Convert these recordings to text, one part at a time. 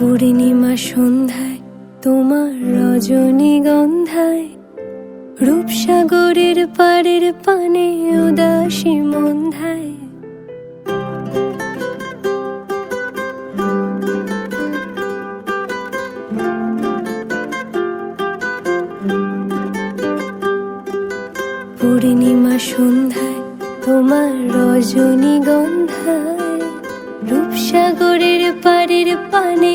পূর্ণিমা সন্ধ্যায়, তোমার রজনীগন্ধায় রূপসাগরের পাড়ের পানে উদাসী মন্ধায়। পূর্ণিমা সন্ধ্যায়, তোমার রজনীগন্ধায় রূপসাগরের পাড়ের পানে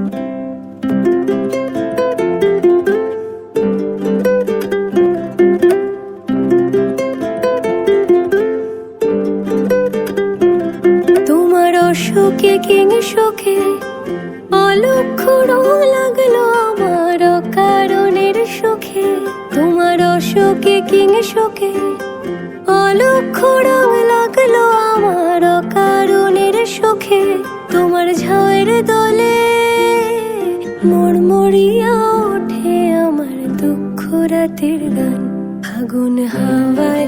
কিং সুখে অলক্ষ লাগল আমার কারণের সুখে তোমার অসুখে কিং সুখে অলক্ষ লাগল আমার কারণের সুখে তোমার ঝড় দলে মরমরিয়া ওঠে আমার দুঃখ রাতের গান। ফাগুন হাওয়ায়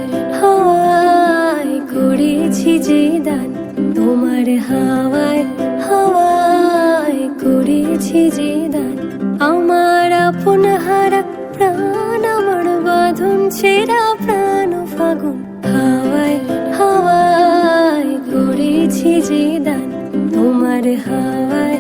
হাওয়ায় হাওয়ায় করেছি যে দান আমার আপন হারা প্রাণ, আমার বাঁধন সেরা প্রাণ ফাগুন। হাওয়ায় হাওয়ায় করেছি যে দান তোমার হাওয়ায়